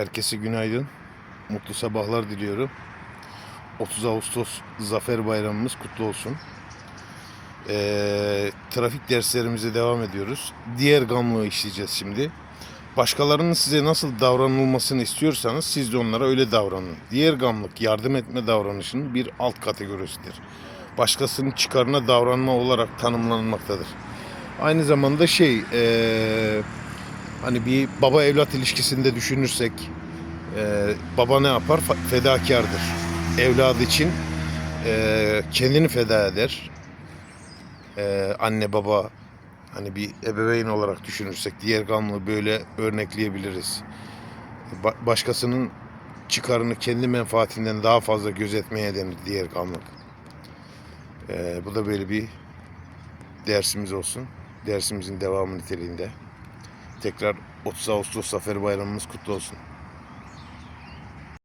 Herkese günaydın. Mutlu sabahlar diliyorum. 30 Ağustos Zafer Bayramımız kutlu olsun. Ee, trafik derslerimize devam ediyoruz. Diğer gamlığı işleyeceğiz şimdi. Başkalarının size nasıl davranılmasını istiyorsanız siz de onlara öyle davranın. Diğer gamlık yardım etme davranışının bir alt kategorisidir. Başkasının çıkarına davranma olarak tanımlanmaktadır. Aynı zamanda şey, ee, hani bir baba evlat ilişkisinde düşünürsek, ee, baba ne yapar? Fedakardır. Evladı için ee, kendini feda eder. Ee, anne baba hani bir ebeveyn olarak düşünürsek diğer gamlığı böyle örnekleyebiliriz. Ba- başkasının çıkarını kendi menfaatinden daha fazla gözetmeye denir diğer gamlık. Ee, bu da böyle bir dersimiz olsun. Dersimizin devamı niteliğinde. Tekrar 30 Ağustos Zafer Bayramımız kutlu olsun.